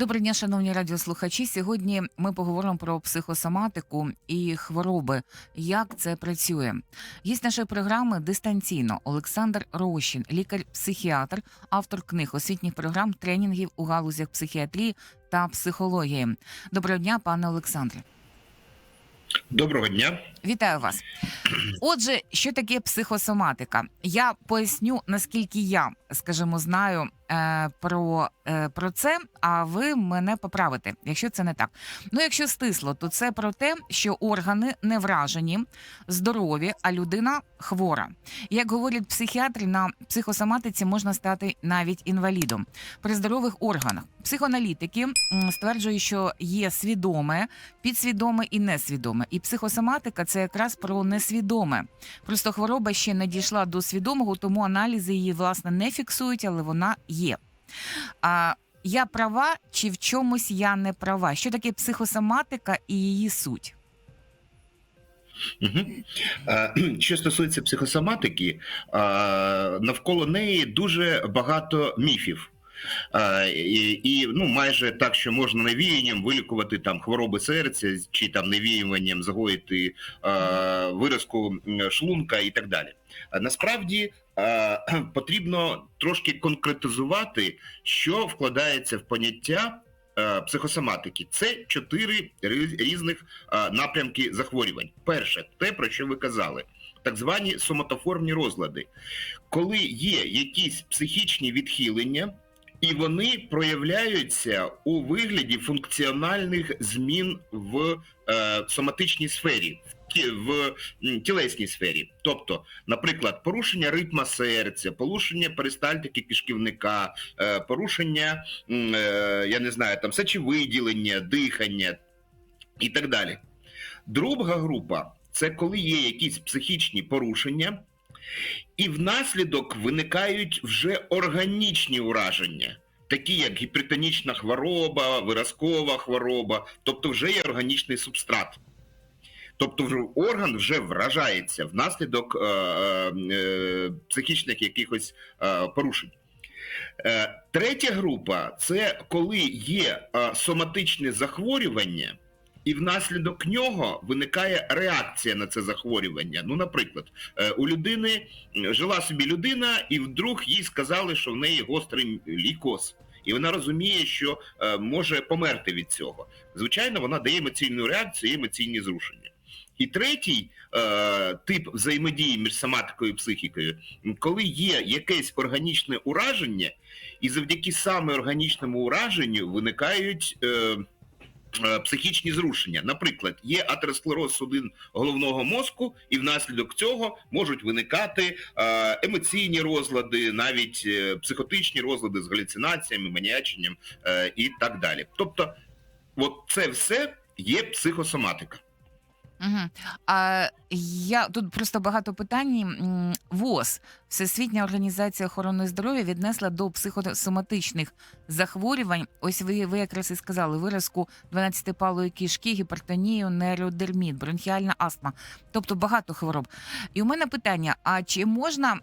Доброго дня, шановні радіослухачі. Сьогодні ми поговоримо про психосоматику і хвороби. Як це працює? Гість нашої програми дистанційно Олександр Рощин, лікар-психіатр, автор книг, освітніх програм, тренінгів у галузях психіатрії та психології. Доброго дня, пане Олександре. Доброго дня. Вітаю вас. Отже, що таке психосоматика? Я поясню, наскільки я, скажімо, знаю про, е, про це, а ви мене поправите, якщо це не так. Ну, якщо стисло, то це про те, що органи не вражені, здорові, а людина хвора. Як говорять психіатри, на психосоматиці можна стати навіть інвалідом при здорових органах. Психоаналітики стверджують, що є свідоме, підсвідоме і несвідоме. І психосоматика це якраз про несвідоме. Просто хвороба ще не дійшла до свідомого, тому аналізи її власне не фіксують, але вона є. А я права чи в чомусь я не права? Що таке психосоматика і її суть? Що стосується психосоматики, навколо неї дуже багато міфів. І, і ну, майже так, що можна навіянням вилікувати там хвороби серця, чи там навіюванням загоїти виразку шлунка і так далі. Насправді потрібно трошки конкретизувати, що вкладається в поняття психосоматики. Це чотири різних напрямки захворювань. Перше, те, про що ви казали, так звані соматоформні розлади, коли є якісь психічні відхилення. І вони проявляються у вигляді функціональних змін в е, соматичній сфері, в, ті- в тілесній сфері. Тобто, наприклад, порушення ритма серця, порушення перистальтики кишківника, е, порушення, е, я не знаю, там сечовиділення, дихання і так далі. Друга група це коли є якісь психічні порушення, і внаслідок виникають вже органічні ураження, такі як гіпертонічна хвороба, виразкова хвороба, тобто вже є органічний субстрат. Тобто орган вже вражається внаслідок е, е, е, психічних якихось е, порушень. Е, третя група це коли є е, соматичне захворювання, і внаслідок нього виникає реакція на це захворювання. Ну, наприклад, е, у людини жила собі людина, і вдруг їй сказали, що в неї гострий лікоз. І вона розуміє, що е, може померти від цього. Звичайно, вона дає емоційну реакцію і емоційні зрушення. І третій е, тип взаємодії між соматикою і психікою, коли є якесь органічне ураження, і завдяки саме органічному ураженню виникають. Е, Психічні зрушення, наприклад, є атеросклероз судин головного мозку, і внаслідок цього можуть виникати е, емоційні розлади, навіть е, психотичні розлади з галюцинаціями, маніяченням е, і так далі. Тобто, от це все є психосоматика. Угу. А я тут просто багато питань. ВОЗ, Всесвітня організація охорони здоров'я, віднесла до психосоматичних захворювань. Ось ви, ви якраз і сказали виразку 12-палої кишки, гіпертонію, нейродерміт, бронхіальна астма, тобто багато хвороб. І у мене питання: а чи можна,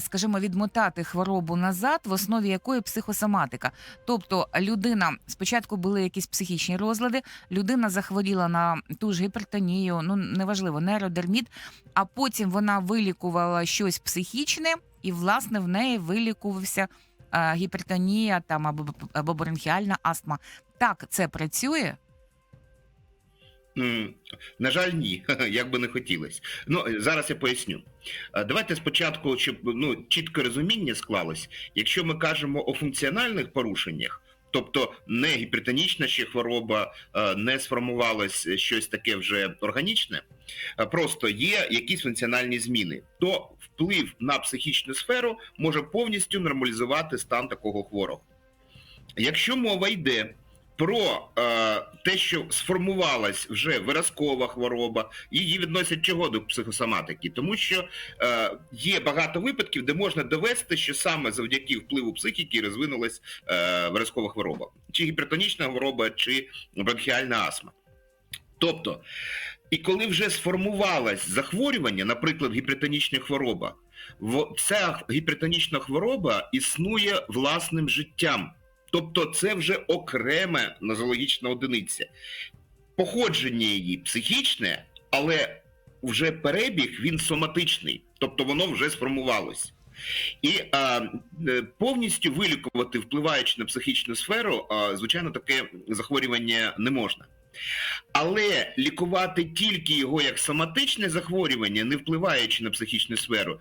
скажімо, відмотати хворобу назад, в основі якої психосоматика? Тобто людина спочатку були якісь психічні розлади, людина захворіла на ту ж гіпертонію, ну неважливо, нейродерміт, а потім вона вилікувала щось психічне, і власне в неї вилікувався гіпертонія там або, або бронхіальна астма. Так це працює? На жаль, ні, як би не хотілося. Ну зараз я поясню. Давайте спочатку, щоб ну чітке розуміння склалось. Якщо ми кажемо о функціональних порушеннях, тобто не гіпертонічна ще хвороба, не сформувалось щось таке вже органічне, просто є якісь функціональні зміни, то вплив на психічну сферу може повністю нормалізувати стан такого хворого. Якщо мова йде про е, те, що сформувалась вже виразкова хвороба, її відносять чого до психосоматики, тому що е, є багато випадків, де можна довести, що саме завдяки впливу психіки розвинулась е, виразкова хвороба, чи гіпертонічна хвороба, чи бронхіальна астма. Тобто, і коли вже сформувалось захворювання, наприклад, гіпертонічна хвороба, ця гіпертонічна хвороба існує власним життям. Тобто, це вже окрема нозологічна одиниця. Походження її психічне, але вже перебіг він соматичний, тобто воно вже сформувалось. І а, е, повністю вилікувати, впливаючи на психічну сферу, а, звичайно, таке захворювання не можна. Але лікувати тільки його як соматичне захворювання, не впливаючи на психічну сферу,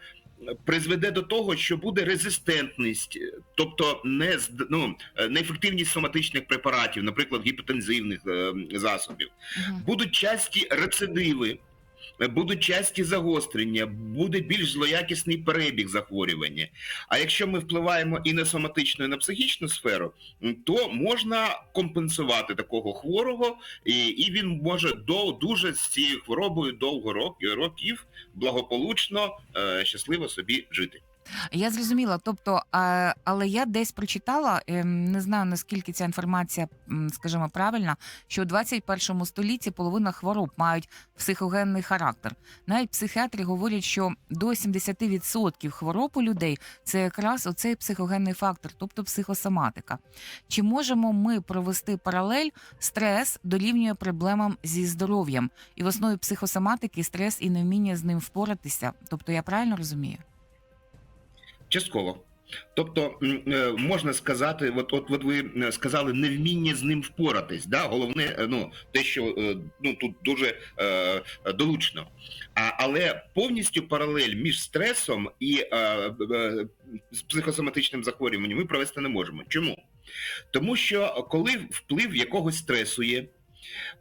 призведе до того, що буде резистентність, тобто не, ну, неефективність соматичних препаратів, наприклад, гіпотензивних е, засобів. Будуть часті рецидиви, будуть часті загострення, буде більш злоякісний перебіг захворювання. А якщо ми впливаємо і на соматичну, і на психічну сферу, то можна компенсувати такого хворого, і, він може до дуже з цією хворобою довго рок- років благополучно, е, щасливо собі жити. Я зрозуміла. Тобто, але я десь прочитала, ем, не знаю наскільки ця інформація, м, скажімо, правильна, що у 21 столітті половина хвороб мають психогенний характер. Навіть психіатри говорять, що до 70% хвороб у людей це якраз оцей психогенний фактор, тобто психосоматика. Чи можемо ми провести паралель? Стрес дорівнює проблемам зі здоров'ям, і в основі психосоматики стрес і невміння з ним впоратися. Тобто, я правильно розумію? Частково. Тобто е, можна сказати, от, от, от ви е, сказали невміння з ним впоратись. Да? Головне, е, ну те, що ну тут дуже е, долучно. А, але повністю паралель між стресом і е, е, з психосоматичним захворюванням ми провести не можемо. Чому? Тому що коли вплив якогось стресу є.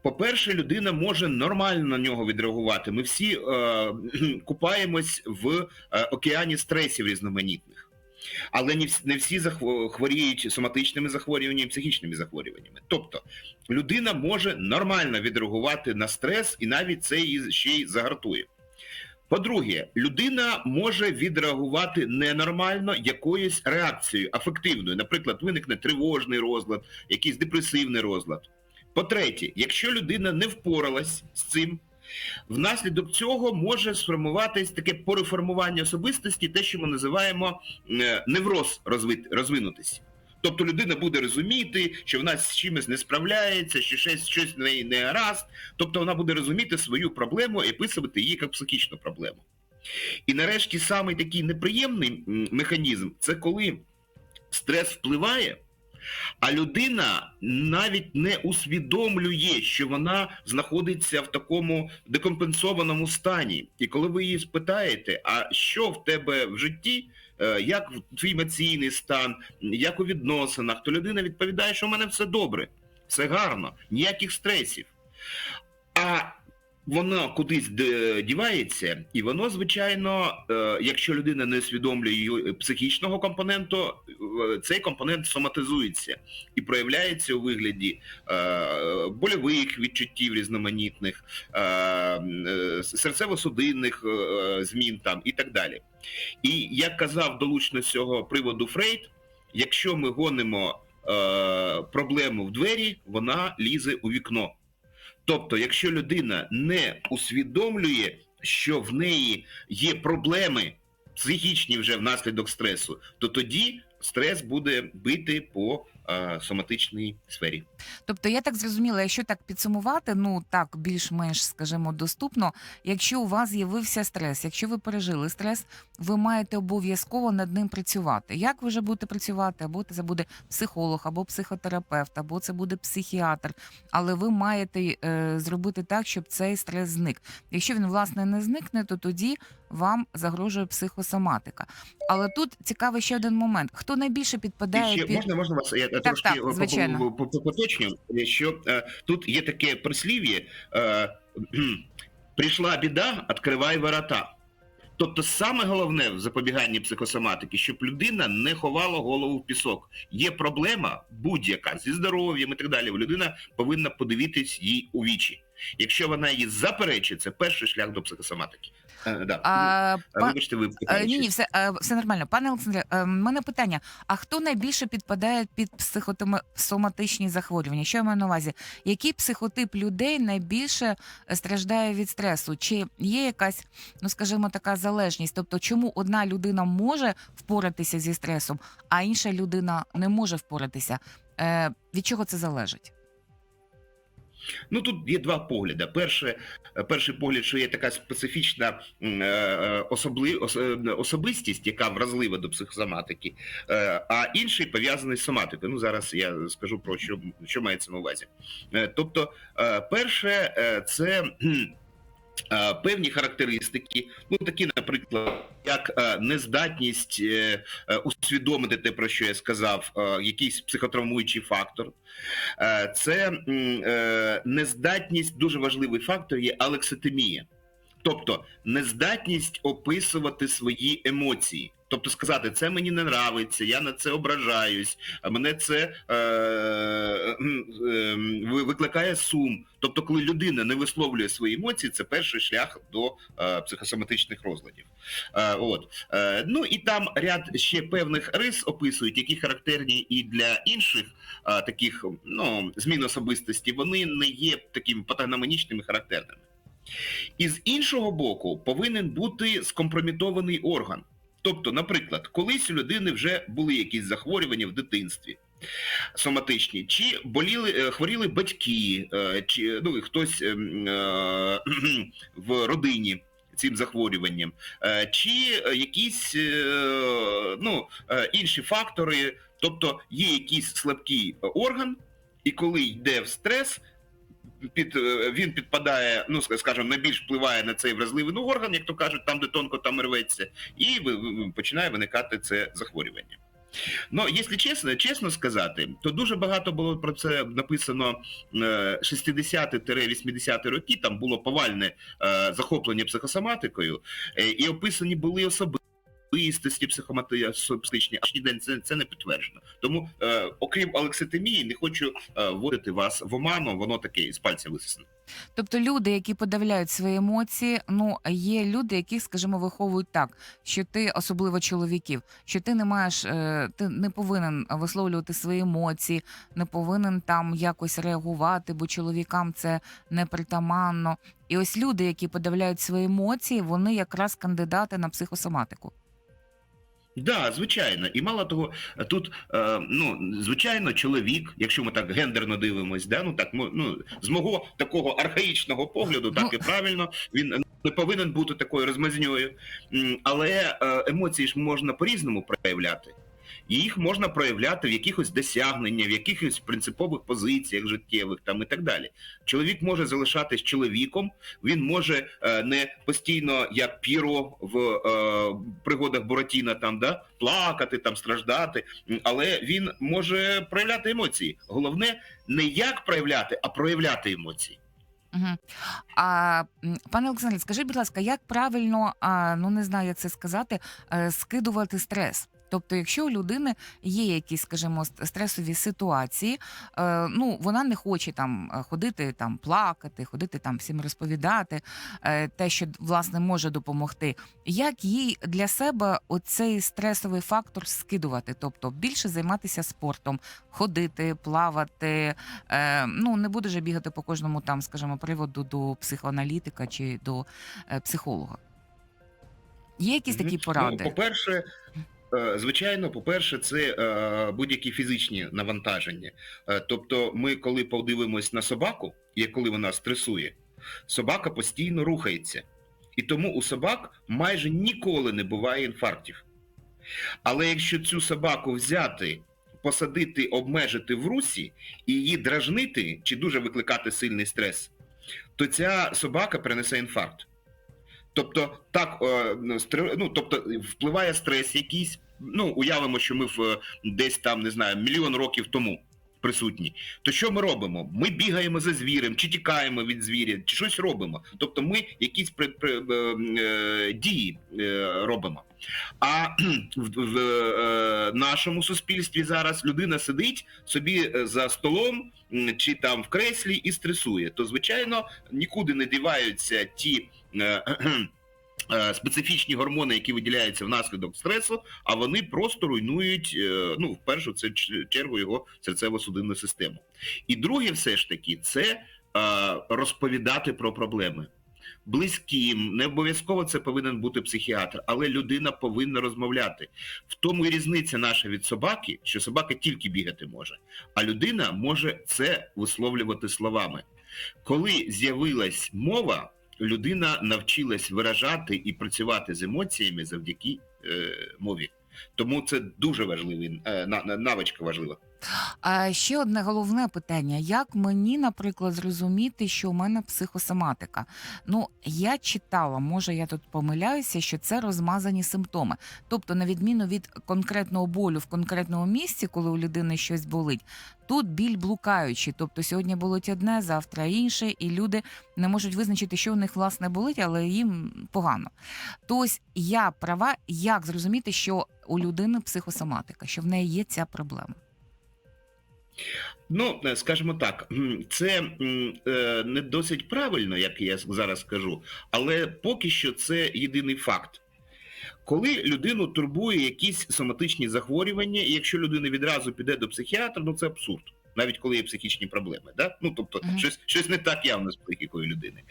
По-перше, людина може нормально на нього відреагувати. Ми всі е, купаємось в е, океані стресів різноманітних. Але не всі, не хворіють соматичними захворюваннями, психічними захворюваннями. Тобто людина може нормально відреагувати на стрес, і навіть це її ще й загартує. По-друге, людина може відреагувати ненормально якоюсь реакцією афективною. Наприклад, виникне тривожний розлад, якийсь депресивний розлад. По-третє, якщо людина не впоралась з цим, внаслідок цього може сформуватись таке переформування особистості, те, що ми називаємо е, невроз розвинутись. Тобто людина буде розуміти, що вона з чимось не справляється, що щось, щось в неї не гаразд. Тобто вона буде розуміти свою проблему і описувати її як психічну проблему. І нарешті самий такий неприємний механізм це коли стрес впливає, а людина навіть не усвідомлює, що вона знаходиться в такому декомпенсованому стані. І коли ви її спитаєте, а що в тебе в житті, е, як твій емоційний стан, як у відносинах, то людина відповідає, що в мене все добре, все гарно, ніяких стресів. А воно кудись дівається, і воно, звичайно, е, якщо людина не усвідомлює її психічного компоненту, е, цей компонент соматизується і проявляється у вигляді е, больових відчуттів різноманітних, серцево-судинних змін там і так далі. І як казав долучно з цього приводу Фрейд, якщо ми гонимо проблему в двері, вона лізе у вікно. Тобто, якщо людина не усвідомлює, що в неї є проблеми психічні вже внаслідок стресу, то тоді стрес буде бити по е, соматичній сфері. Тобто, я так зрозуміла, якщо так підсумувати, ну так більш-менш, скажімо, доступно. Якщо у вас з'явився стрес, якщо ви пережили стрес, ви маєте обов'язково над ним працювати. Як ви вже будете працювати? Або це буде психолог, або психотерапевт, або це буде психіатр. Але ви маєте е, зробити так, щоб цей стрес зник. Якщо він власне не зникне, то тоді вам загрожує психосоматика. Але тут цікавий ще один момент: хто найбільше підпадає ще під можна, можна вас я Так, трошки так, по- звичайно. по- по- по- поточню, що е, тут є таке прислів'я: е, прийшла біда, відкривай ворота. Тобто, саме головне в запобіганні психосоматики, щоб людина не ховала голову в пісок. Є проблема будь-яка зі здоров'ям і так далі. Людина повинна подивитись їй у вічі. Якщо вона її заперечує, це перший шлях до психосоматики. Е, да. А, А, па- Вибачте, ви Е, питаєте Ні, ні, все, е, все нормально. Пане Олександре, е, в мене питання: а хто найбільше підпадає під психосоматичні захворювання? Що я маю на увазі? Який психотип людей найбільше е, страждає від стресу? Чи є якась, ну скажімо, така залежність? Тобто, чому одна людина може впоратися зі стресом, а інша людина не може впоратися? Е, Від чого це залежить? Ну тут є два погляди. Перше, е, перший погляд, що є така специфічна е, е, особли, особистість, яка вразлива до психосоматики, а інший пов'язаний з соматикою. Ну зараз я скажу про що, що мається на увазі. Тобто, перше, це. Е, Певні характеристики, ну такі, наприклад, як е, нездатність е, усвідомити те, про що я сказав, якийсь психотравмуючий фактор, Це нездатність, дуже важливий фактор є алекситимія. Тобто нездатність описувати свої емоції. Тобто сказати, це мені не нравиться, я на це ображаюсь, мене це е, е, викликає сум. Тобто, коли людина не висловлює свої емоції, це перший шлях до е, психосоматичних розладів. Е, от. Е, ну і там ряд ще певних рис описують, які характерні і для інших а, таких ну, змін особистості, вони не є такими патогномонічними характерними. І з іншого боку, повинен бути скомпромітований орган. Тобто, наприклад, колись у людини вже були якісь захворювання в дитинстві соматичні, чи боліли, е, хворіли батьки, е, чи ну, хтось ем, е, в родині цим захворюванням, чи якісь ну, інші фактори, тобто є якийсь слабкий орган, і коли йде в стрес, під, е, він підпадає, ну ска- скажімо, найбільш впливає на цей вразливий ну, орган, як то кажуть, там, де тонко, там рветься, і починає виникати це захворювання. Ну, якщо чесно, чесно сказати, то дуже багато було про це написано е, 60-80 роки. Там було повальне е, захоплення психосоматикою, е, і описані були особистості психоматичні, а ні день це, це не підтверджено. Тому, е, окрім алекситимії, не хочу е, вводити вас в оману, воно таке із пальця висосне. Тобто люди, які подавляють свої емоції, ну є люди, які, скажімо, виховують так, що ти, особливо чоловіків, що ти не маєш, е, ти не повинен висловлювати свої емоції, не повинен там якось реагувати, бо чоловікам це непритаманно. І ось люди, які подавляють свої емоції, вони якраз кандидати на психосоматику. Да, звичайно, і мало того, тут е, ну звичайно, чоловік, якщо ми так гендерно дивимось, да, ну так ну з мого такого архаїчного погляду, так Ну. і правильно, він не повинен бути такою розмазньою, але е, емоції ж можна по-різному проявляти. І їх можна проявляти в якихось досягненнях, в якихось принципових позиціях життєвих там і так далі. Чоловік може залишатись чоловіком, він може е, не постійно, як Піро в е, пригодах Буратіна, там да плакати, там страждати, але він може проявляти емоції. Головне не як проявляти, а проявляти емоції. Угу. А пане Олександре, скажіть, будь ласка, як правильно, а, ну не знаю, як це сказати, е, скидувати стрес? Тобто, якщо у людини є якісь, скажімо, стресові ситуації, е, ну вона не хоче там е, ходити, там плакати, ходити там всім розповідати е, те, що власне може допомогти. Як їй для себе оцей стресовий фактор скидувати? Тобто більше займатися спортом, ходити, плавати, ну не буде же бігати по кожному там, скажімо, приводу до психоаналітика чи до психолога. Є якісь такі поради? Ну, по-перше, е, звичайно, по-перше, це е, будь-які фізичні навантаження. Е, Тобто, ми, коли подивимось на собаку, і коли вона стресує, собака постійно рухається. І тому у собак майже ніколи не буває інфарктів. Але якщо цю собаку взяти, посадити, обмежити в русі і її дражнити чи дуже викликати сильний стрес, то ця собака перенесе інфаркт. Тобто, так, е, ну, тобто впливає стрес якийсь. Ну, уявимо, що ми в е, десь там, не знаю, мільйон років тому присутні, то що ми робимо? Ми бігаємо за звірем, чи тікаємо від звіря, чи щось робимо. Тобто ми якісь при, при, е, е, дії е, робимо. А в, в е, нашому суспільстві зараз людина сидить собі за столом чи там в креслі і стресує. То звичайно нікуди не діваються ті. Е, е, Специфічні гормони, які виділяються внаслідок стресу, а вони просто руйнують е, ну, в першу це чергу його серцево-судинну систему. І друге, все ж таки, це розповідати про проблеми. Близьким, не обов'язково це повинен бути психіатр, але людина повинна розмовляти. В тому і різниця наша від собаки, що собака тільки бігати може, а людина може це висловлювати словами. Коли з'явилась мова, людина навчилась виражати і працювати з емоціями завдяки е, мові. Тому це дуже важливий е, на- на- навичка важлива. А ще одне головне питання: як мені, наприклад, зрозуміти, що у мене психосоматика? Ну, я читала, може я тут помиляюся, що це розмазані симптоми. Тобто, на відміну від конкретного болю в конкретному місці, коли у людини щось болить, тут біль блукаючий. Тобто сьогодні болить одне, завтра інше, і люди не можуть визначити, що у них власне болить, але їм погано. То ось я права, як зрозуміти, що у людини психосоматика, що в неї є ця проблема. Ну, е, скажімо так, це е, не досить правильно, як я зараз скажу, але поки що це єдиний факт. Коли людину турбує якісь соматичні захворювання, якщо людина відразу піде до психіатра, ну це абсурд. Навіть коли є психічні проблеми, да? ну тобто Мгм. щось, щось не так явно з психікою людини.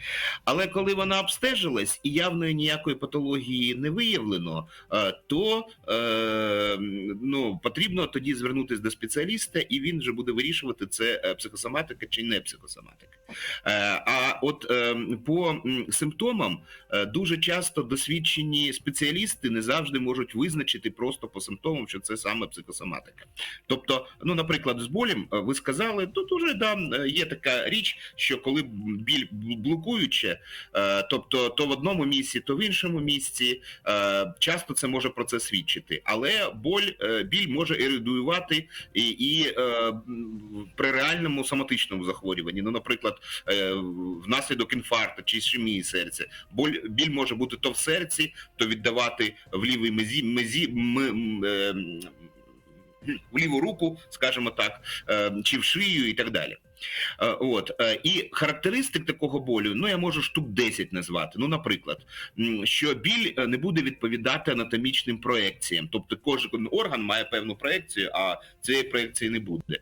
Але коли вона обстежилась і явної ніякої патології не виявлено, е, то е, ну, потрібно тоді звернутися до спеціаліста, і він вже буде вирішувати, це е, психосоматика чи не психосоматика. Е, А от е, по симптомам е, дуже часто досвідчені спеціалісти не завжди можуть визначити просто по симптомам, що це саме психосоматика. Тобто, ну, наприклад, з болем е, ви сказали, тут уже да, є така річ, що коли біль блокуюча, е, тобто то в одному місці, то в іншому місці, часто це може про це свідчити. Але боль, біль може ерудуювати і, і при реальному соматичному захворюванні. Ну, наприклад, внаслідок інфаркту чи ішемії серця. Боль, біль може бути то в серці, то віддавати в лівій мезі, мезі м, е, в ліву руку, скажімо так, е, чи в шию і так далі. Е, От е, і характеристик такого болю, ну я можу штук 10 назвати. Ну, наприклад, що біль е, не буде відповідати анатомічним проекціям, тобто кожен орган має певну проекцію, а цієї проекції не буде.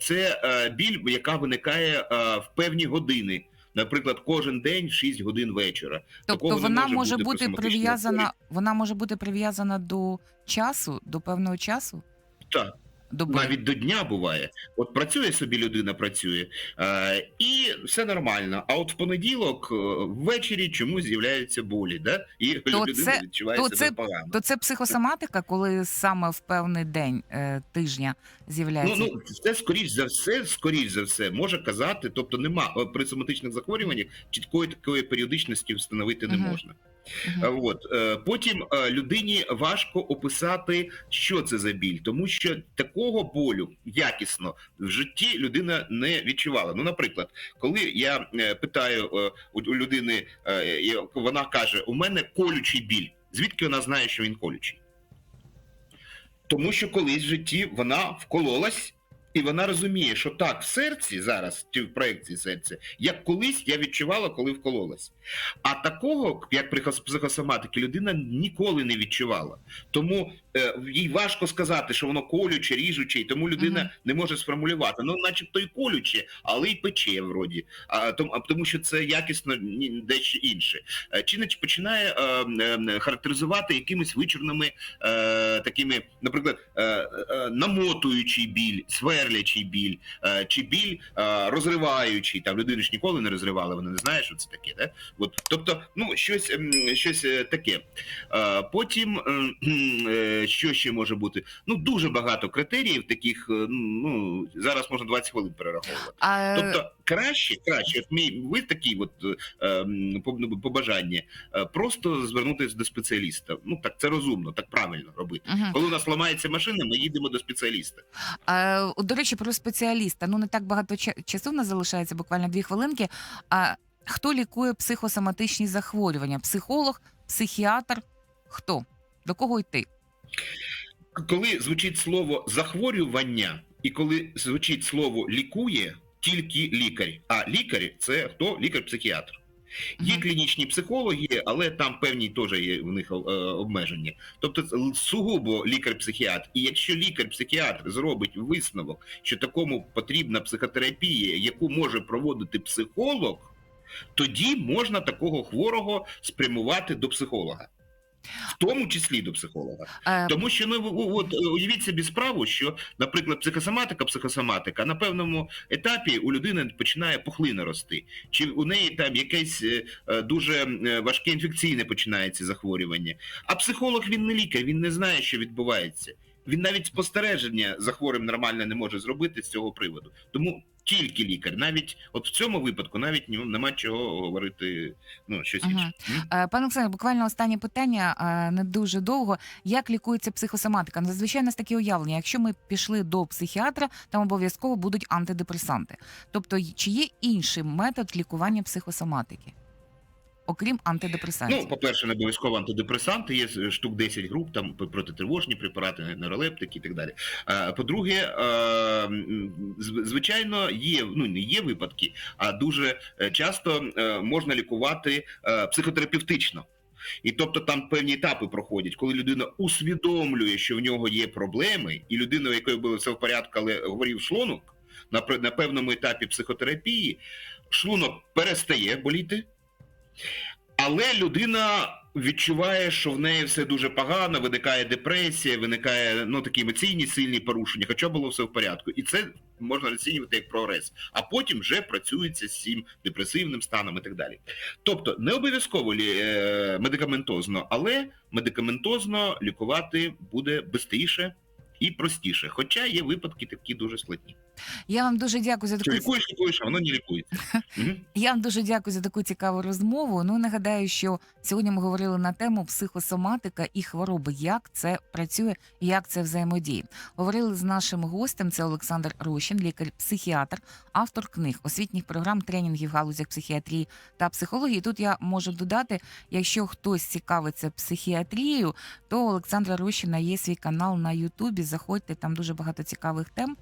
Це біль, яка виникає в певні години. Наприклад, кожен день в 6 годин вечора. Тобто Такого вона може може бути прив'язана, вона може бути прив'язана до часу, до певного часу, Так. До болю. Навіть до дня буває. От працює собі людина, працює, е, і все нормально. А от в понеділок е, ввечері чомусь з'являються болі, да? і То людина це- відчуває то себе це- погано. То це психосоматика, коли саме в певний день е, тижня Ну, з'являється. ну це скоріш за все, скоріш за все, може казати, тобто нема е, при соматичних захворюваннях чіткої такої періодичності встановити не Мгм. можна. Е, От е, потім е, людині важко описати, що це за біль, тому що такого болю якісно в житті людина не відчувала. Ну, наприклад, коли я питаю у людини, вона каже: у мене колючий біль. Звідки вона знає, що він колючий? Тому що колись в житті вона вкололась. І вона розуміє, що так, в серці зараз, чи в проекції серця, як колись я відчувала, коли вкололась. А такого, як при хос- психосоматики, людина ніколи не відчувала. Тому їй важко сказати, що воно колюче, ріжуче, і тому людина Мгм. не може сформулювати. Ну, начебто і колюче, але й пече вроді. А, тому, а, тому що це якісно дещо інше. Е, Чи не починає е, е, характеризувати якимись вичурними е, такими, наприклад, е, е, намотуючий біль, сверлячий біль, е, чи біль е, розриваючий. Там людину ж ніколи не розривали, вона не знає, що це таке. Да? От, тобто, ну щось, щось е, таке. Е, Потім е, е, що ще може бути? Ну дуже багато критеріїв, таких е, ну зараз можна 20 хвилин перераховувати. А, Тобто краще, краще, от мій ви такі, от е, м, по- ну, побажання, е, просто звернутися до спеціаліста. Ну так це розумно, так правильно робити. мгм. Коли у нас ламається машина, ми їдемо до спеціаліста. А, до речі, про спеціаліста. Ну не так багато часу в нас залишається, буквально дві хвилинки. А хто лікує психосоматичні захворювання? Психолог, психіатр? Хто? До кого йти? Коли звучить слово захворювання, і коли звучить слово лікує, тільки лікар. А лікар це хто? Лікар-психіатр. Є клінічні психологи, але там певні теж є в них е, обмеження. Тобто сугубо лікар-психіатр. І якщо лікар-психіатр зробить висновок, що такому потрібна психотерапія, яку може проводити психолог, тоді можна такого хворого спрямувати до психолога. В тому числі до психолога. Е, Тому що ну от е, уявіть собі справу, що, наприклад, психосоматика, психосоматика на певному етапі у людини починає пухлина рости, чи у неї там якесь е, дуже важке інфекційне починається захворювання. А психолог він не лікар, він не знає, що відбувається. Він навіть спостереження за хворим нормально не може зробити з цього приводу. Тому тільки лікар, навіть от в цьому випадку, навіть нема чого говорити ну щось інше. М? Е, Пане Олександр, буквально останнє питання е, не дуже довго. Як лікується психосоматика? Ну, Зазвичай у нас таке уявлення. Якщо ми пішли до психіатра, там обов'язково будуть антидепресанти. Тобто, чи є інший метод лікування психосоматики, окрім антидепресантів? Ну, по-перше, не обов'язково антидепресанти, є е, штук 10 груп, там протитривожні препарати, нейролептики і так далі. По-друге, е, звичайно, є, ну не є випадки, а дуже е, часто можна лікувати психотерапевтично. І тобто там певні етапи проходять, коли людина усвідомлює, що в нього є проблеми, і людина, у якої було все в порядку, але говорив шлунок, на, на певному етапі психотерапії шлунок перестає боліти, але людина відчуває, що в неї все дуже погано, виникає депресія, виникає ну такі емоційні сильні порушення, хоча було все в порядку. І це можна розцінювати як прогрес. А потім вже працюється з цим депресивним станом і так далі. Тобто не обов'язково е, медикаментозно, але медикаментозно лікувати буде швидше і простіше. Хоча є випадки такі дуже складні. Я вам дуже дякую за таку лікуєш, лікуєш, а воно не. Мгм. Я вам дуже дякую за таку цікаву розмову. Ну нагадаю, що сьогодні ми говорили на тему психосоматика і хвороби, як це працює, як це взаємодіє. Говорили з нашим гостем. Це Олександр Рощин, лікар-психіатр, автор книг, освітніх програм, тренінгів в галузях психіатрії та психології. Тут я можу додати, якщо хтось цікавиться психіатрією, то у Олександра Рощина є свій канал на Ютубі. Заходьте, там дуже багато цікавих тем.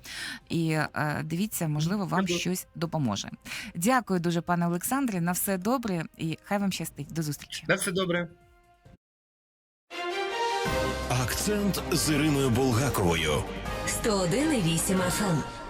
І е, дивіться, можливо, вам Дякую. щось допоможе. Дякую дуже, пане Олександре. На все добре і хай вам щастить. До зустрічі. На все добре. Акцент з Іриною Булгаковою. 101,8 FM.